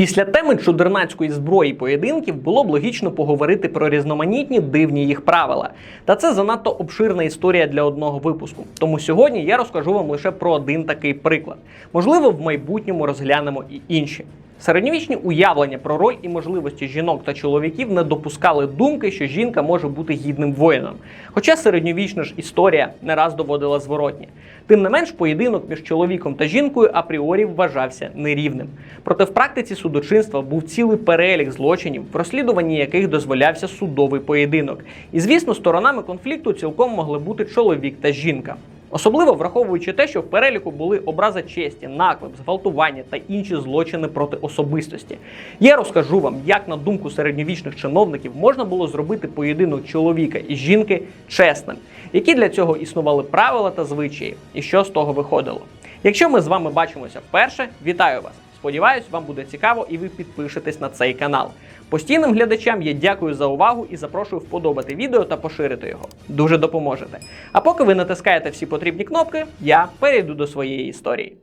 Після теми чудернацької зброї поєдинків було б логічно поговорити про різноманітні дивні їх правила. Та це занадто обширна історія для одного випуску. Тому сьогодні я розкажу вам лише про один такий приклад. Можливо, в майбутньому розглянемо і інші. Середньовічні уявлення про роль і можливості жінок та чоловіків не допускали думки, що жінка може бути гідним воїном. Хоча середньовічна ж історія не раз доводила зворотні. Тим не менш, поєдинок між чоловіком та жінкою апріорі вважався нерівним. Проте в практиці судочинства був цілий перелік злочинів, в розслідуванні яких дозволявся судовий поєдинок. І звісно, сторонами конфлікту цілком могли бути чоловік та жінка. Особливо враховуючи те, що в переліку були образа честі, наклеп, зґвалтування та інші злочини проти особистості. Я розкажу вам, як на думку середньовічних чиновників можна було зробити поєдинок чоловіка і жінки чесним, які для цього існували правила та звичаї, і що з того виходило. Якщо ми з вами бачимося вперше, вітаю вас! Сподіваюсь, вам буде цікаво і ви підпишетесь на цей канал. Постійним глядачам я дякую за увагу і запрошую вподобати відео та поширити його. Дуже допоможете. А поки ви натискаєте всі потрібні кнопки, я перейду до своєї історії.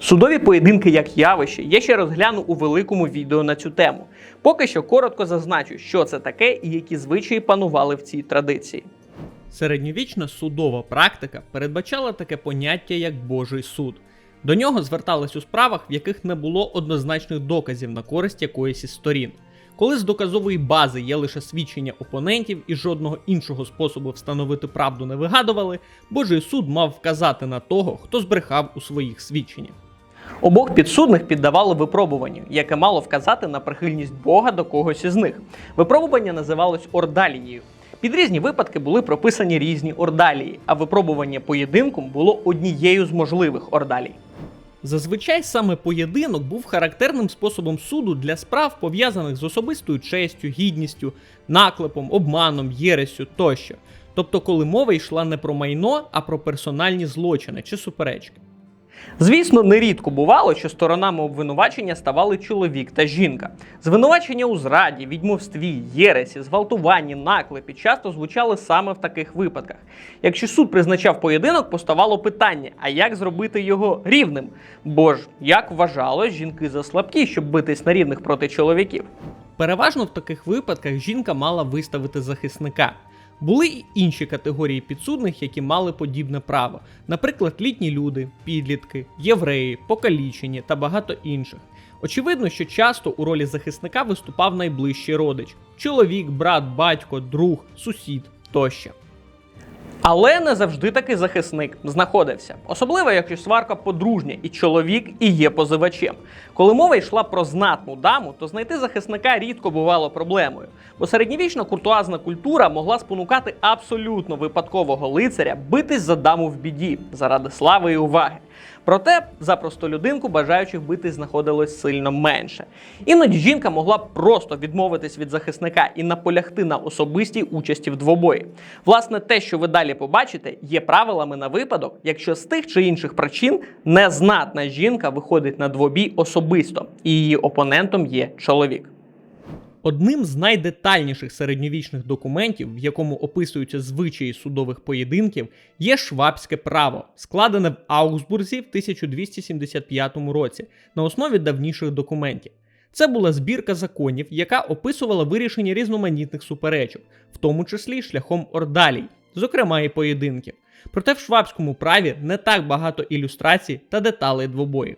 Судові поєдинки як явище я ще розгляну у великому відео на цю тему. Поки що коротко зазначу, що це таке і які звичаї панували в цій традиції. Середньовічна судова практика передбачала таке поняття як Божий суд. До нього звертались у справах, в яких не було однозначних доказів на користь якоїсь із сторін. Коли з доказової бази є лише свідчення опонентів і жодного іншого способу встановити правду не вигадували, Божий суд мав вказати на того, хто збрехав у своїх свідченнях. Обох підсудних піддавали випробуванню, яке мало вказати на прихильність Бога до когось із них. Випробування називалось ордалією. Під різні випадки були прописані різні ордалії, а випробування поєдинком було однією з можливих ордалій. Зазвичай саме поєдинок був характерним способом суду для справ, пов'язаних з особистою честю, гідністю, наклепом, обманом, єресю тощо. Тобто, коли мова йшла не про майно, а про персональні злочини чи суперечки. Звісно, нерідко бувало, що сторонами обвинувачення ставали чоловік та жінка. Звинувачення у зраді, відьмовстві, єресі, зґвалтуванні, наклепі часто звучали саме в таких випадках. Якщо суд призначав поєдинок, поставало питання: а як зробити його рівним? Бо ж, як вважалось, жінки заслабкі, щоб битись на рівних проти чоловіків. Переважно в таких випадках жінка мала виставити захисника. Були й інші категорії підсудних, які мали подібне право, наприклад, літні люди, підлітки, євреї, покалічені та багато інших. Очевидно, що часто у ролі захисника виступав найближчий родич: чоловік, брат, батько, друг, сусід тощо. Але не завжди такий захисник знаходився, особливо якщо сварка подружня, і чоловік і є позивачем. Коли мова йшла про знатну даму, то знайти захисника рідко бувало проблемою, бо середньовічна куртуазна культура могла спонукати абсолютно випадкового лицаря битись за даму в біді заради слави і уваги. Проте за простолюдинку бажаючих битись знаходилось сильно менше. Іноді жінка могла просто відмовитись від захисника і наполягти на особистій участі в двобої. Власне, те, що ви далі побачите, є правилами на випадок, якщо з тих чи інших причин незнатна жінка виходить на двобій особисто, і її опонентом є чоловік. Одним з найдетальніших середньовічних документів, в якому описуються звичаї судових поєдинків, є швабське право, складене в Аугсбурзі в 1275 році на основі давніших документів. Це була збірка законів, яка описувала вирішення різноманітних суперечок, в тому числі шляхом ордалій, зокрема і поєдинків. Проте в швабському праві не так багато ілюстрацій та деталей двобоїв.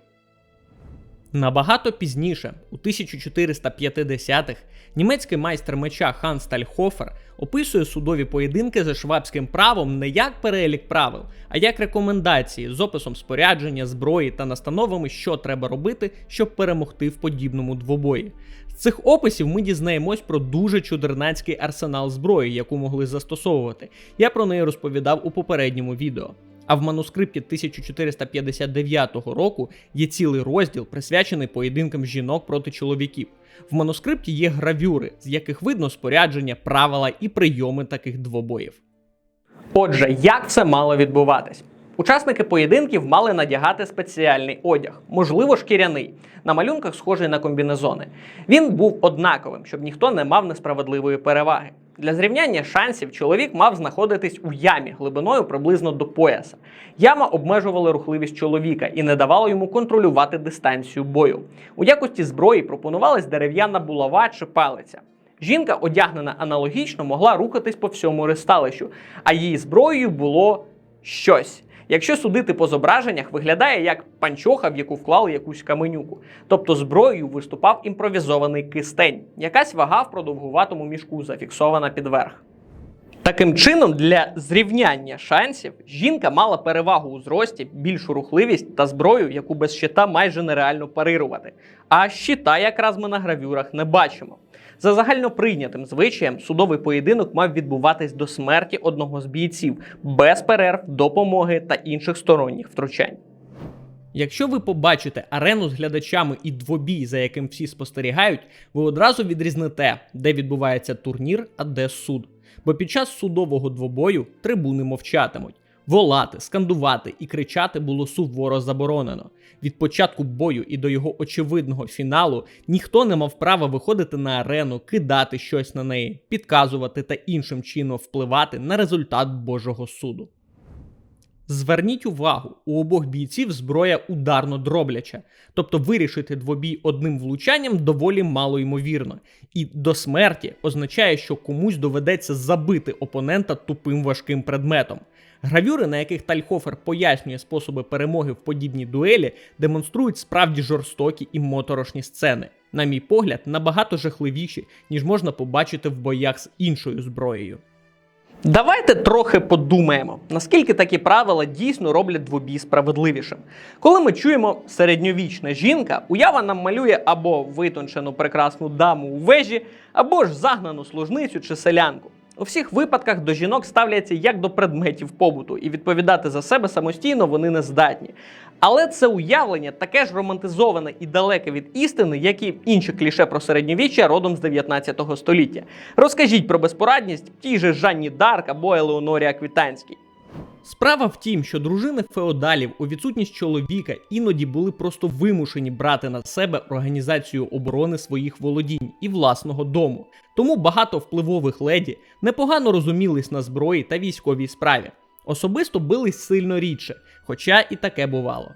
Набагато пізніше, у 1450-х, німецький майстер меча Хан Стальхофер описує судові поєдинки за швабським правом не як перелік правил, а як рекомендації з описом спорядження, зброї та настановами, що треба робити, щоб перемогти в подібному двобої. З цих описів ми дізнаємось про дуже чудернацький арсенал зброї, яку могли застосовувати. Я про неї розповідав у попередньому відео. А в манускрипті 1459 року є цілий розділ, присвячений поєдинкам жінок проти чоловіків. В манускрипті є гравюри, з яких видно спорядження, правила і прийоми таких двобоїв. Отже, як це мало відбуватись? Учасники поєдинків мали надягати спеціальний одяг, можливо, шкіряний, на малюнках схожий на комбінезони. Він був однаковим, щоб ніхто не мав несправедливої переваги. Для зрівняння шансів чоловік мав знаходитись у ямі глибиною приблизно до пояса. Яма обмежувала рухливість чоловіка і не давала йому контролювати дистанцію бою. У якості зброї пропонувалась дерев'яна булава чи палиця. Жінка, одягнена аналогічно, могла рухатись по всьому ристалищу, а її зброєю було щось. Якщо судити по зображеннях, виглядає як панчоха, в яку вклали якусь каменюку. Тобто зброєю виступав імпровізований кистень, якась вага в продовгуватому мішку, зафіксована під верх. Таким чином, для зрівняння шансів жінка мала перевагу у зрості, більшу рухливість та зброю, яку без щита майже нереально парирувати. А щита якраз ми на гравюрах не бачимо. За загальноприйнятим звичаєм, судовий поєдинок мав відбуватись до смерті одного з бійців без перерв, допомоги та інших сторонніх втручань. Якщо ви побачите арену з глядачами і двобій, за яким всі спостерігають, ви одразу відрізнете, де відбувається турнір, а де суд. Бо під час судового двобою трибуни мовчатимуть. Волати, скандувати і кричати було суворо заборонено. Від початку бою і до його очевидного фіналу ніхто не мав права виходити на арену, кидати щось на неї, підказувати та іншим чином впливати на результат Божого суду. Зверніть увагу, у обох бійців зброя ударно дробляча, тобто вирішити двобій одним влучанням доволі мало ймовірно. І до смерті означає, що комусь доведеться забити опонента тупим важким предметом. Гравюри, на яких Тальхофер пояснює способи перемоги в подібній дуелі, демонструють справді жорстокі і моторошні сцени. На мій погляд, набагато жахливіші, ніж можна побачити в боях з іншою зброєю. Давайте трохи подумаємо, наскільки такі правила дійсно роблять двобій справедливішим. Коли ми чуємо середньовічна жінка, уява нам малює або витончену прекрасну даму у вежі, або ж загнану служницю чи селянку. У всіх випадках до жінок ставляться як до предметів побуту, і відповідати за себе самостійно вони не здатні. Але це уявлення таке ж романтизоване і далеке від істини, як і інші кліше про середньовіччя родом з 19 століття. Розкажіть про безпорадність тій же Жанні Дарк або Елеонорі Аквітанській. Справа в тім, що дружини феодалів у відсутність чоловіка іноді були просто вимушені брати на себе організацію оборони своїх володінь і власного дому. Тому багато впливових леді непогано розумілись на зброї та військовій справі. Особисто бились сильно рідше, хоча і таке бувало.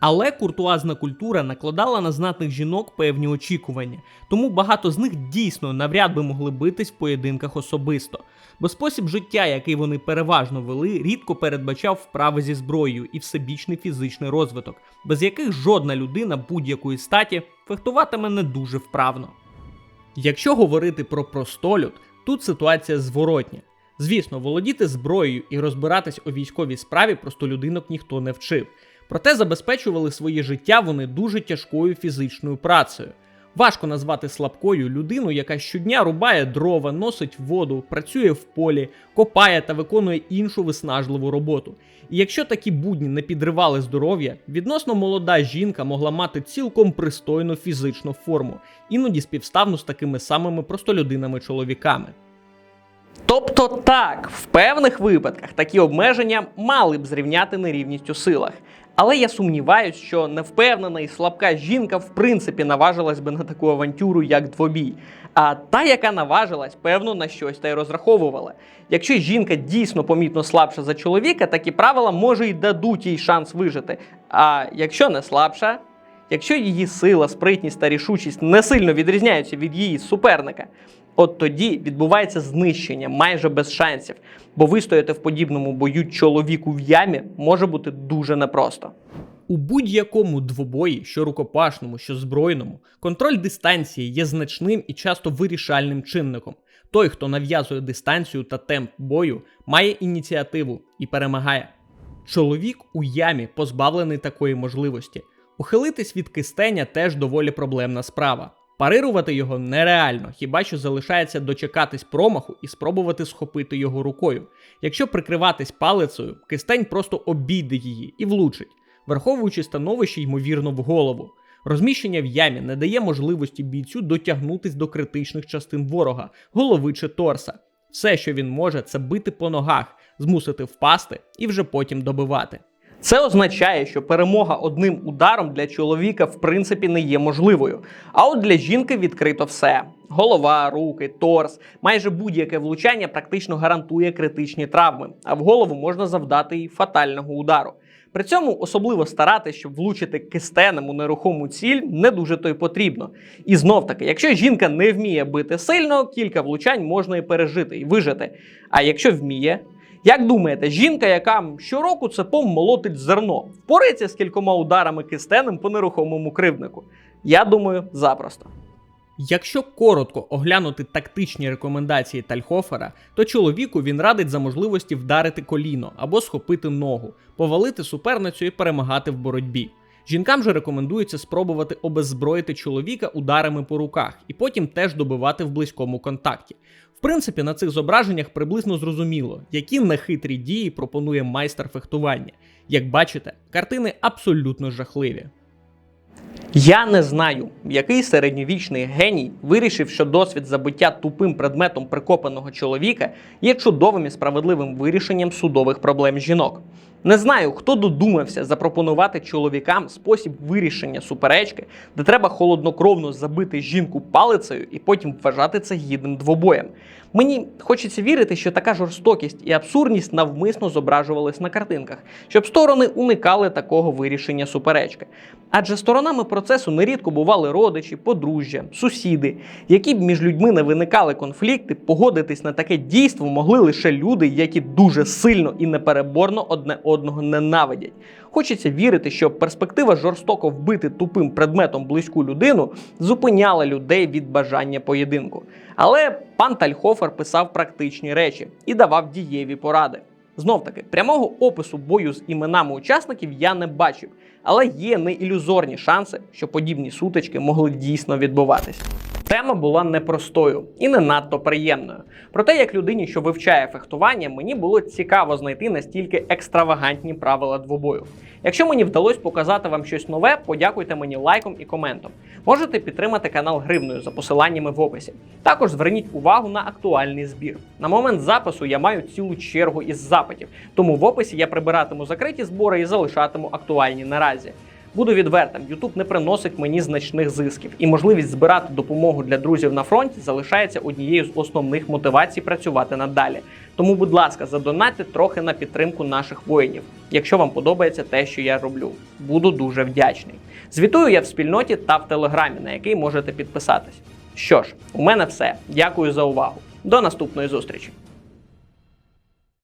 Але куртуазна культура накладала на знатних жінок певні очікування, тому багато з них дійсно навряд би могли битись в поєдинках особисто, бо спосіб життя, який вони переважно вели, рідко передбачав вправи зі зброєю і всебічний фізичний розвиток, без яких жодна людина будь-якої статі фехтуватиме не дуже вправно. Якщо говорити про простолюд, тут ситуація зворотня. Звісно, володіти зброєю і розбиратись у військовій справі простолюдинок ніхто не вчив. Проте забезпечували своє життя вони дуже тяжкою фізичною працею. Важко назвати слабкою людину, яка щодня рубає дрова, носить воду, працює в полі, копає та виконує іншу виснажливу роботу. І якщо такі будні не підривали здоров'я, відносно молода жінка могла мати цілком пристойну фізичну форму, іноді співставну з такими самими простолюдинами чоловіками. Тобто так, в певних випадках такі обмеження мали б зрівняти нерівність у силах. Але я сумніваюсь, що невпевнена і слабка жінка в принципі наважилась би на таку авантюру, як двобій. А та, яка наважилась, певно, на щось та й розраховувала. Якщо жінка дійсно помітно слабша за чоловіка, такі правила може й дадуть їй шанс вижити. А якщо не слабша, якщо її сила, спритність та рішучість не сильно відрізняються від її суперника, от тоді відбувається знищення майже без шансів, бо вистояти в подібному бою чоловіку в ямі може бути дуже непросто. У будь-якому двобої, що рукопашному, що збройному, контроль дистанції є значним і часто вирішальним чинником. Той, хто нав'язує дистанцію та темп бою, має ініціативу і перемагає. Чоловік у ямі позбавлений такої можливості. Ухилитись від кистеня теж доволі проблемна справа. Парирувати його нереально, хіба що залишається дочекатись промаху і спробувати схопити його рукою. Якщо прикриватись палицею, кистень просто обійде її і влучить, враховуючи становище ймовірно в голову. Розміщення в ямі не дає можливості бійцю дотягнутись до критичних частин ворога, голови чи торса. Все, що він може, це бити по ногах, змусити впасти і вже потім добивати. Це означає, що перемога одним ударом для чоловіка в принципі не є можливою. А от для жінки відкрито все: голова, руки, торс, майже будь-яке влучання практично гарантує критичні травми, а в голову можна завдати і фатального удару. При цьому особливо старатися, щоб влучити кистенем у нерухому ціль, не дуже то й потрібно. І знов таки, якщо жінка не вміє бити сильно, кілька влучань можна і пережити і вижити. А якщо вміє, як думаєте, жінка, яка щороку цепом молотить зерно, впорається з кількома ударами кистенем по нерухомому кривднику? Я думаю, запросто. Якщо коротко оглянути тактичні рекомендації Тальхофера, то чоловіку він радить за можливості вдарити коліно або схопити ногу, повалити суперницю і перемагати в боротьбі. Жінкам же рекомендується спробувати обеззброїти чоловіка ударами по руках і потім теж добивати в близькому контакті. Принципі, на цих зображеннях приблизно зрозуміло, які нехитрі дії пропонує майстер фехтування. Як бачите, картини абсолютно жахливі. Я не знаю, який середньовічний геній вирішив, що досвід забиття тупим предметом прикопаного чоловіка є чудовим і справедливим вирішенням судових проблем жінок. Не знаю, хто додумався запропонувати чоловікам спосіб вирішення суперечки, де треба холоднокровно забити жінку палицею і потім вважати це гідним двобоєм. Мені хочеться вірити, що така жорстокість і абсурдність навмисно зображувались на картинках, щоб сторони уникали такого вирішення суперечки. Адже сторонами процесу нерідко бували родичі, подружжя, сусіди, які б між людьми не виникали конфлікти, погодитись на таке дійство могли лише люди, які дуже сильно і непереборно одне одного ненавидять. Хочеться вірити, що перспектива жорстоко вбити тупим предметом близьку людину зупиняла людей від бажання поєдинку. Але пан Тальхофер писав практичні речі і давав дієві поради. Знов таки, прямого опису бою з іменами учасників я не бачив, але є неілюзорні шанси, що подібні сутички могли дійсно відбуватись. Тема була непростою і не надто приємною. Проте, як людині, що вивчає фехтування, мені було цікаво знайти настільки екстравагантні правила двобою. Якщо мені вдалося показати вам щось нове, подякуйте мені лайком і коментом. Можете підтримати канал гривною за посиланнями в описі. Також зверніть увагу на актуальний збір. На момент запису я маю цілу чергу із запитів, тому в описі я прибиратиму закриті збори і залишатиму актуальні наразі. Буду відвертим, YouTube не приносить мені значних зисків, і можливість збирати допомогу для друзів на фронті залишається однією з основних мотивацій працювати надалі. Тому, будь ласка, задонатьте трохи на підтримку наших воїнів, якщо вам подобається те, що я роблю. Буду дуже вдячний. Звітую я в спільноті та в телеграмі, на який можете підписатись. Що ж, у мене все. Дякую за увагу. До наступної зустрічі.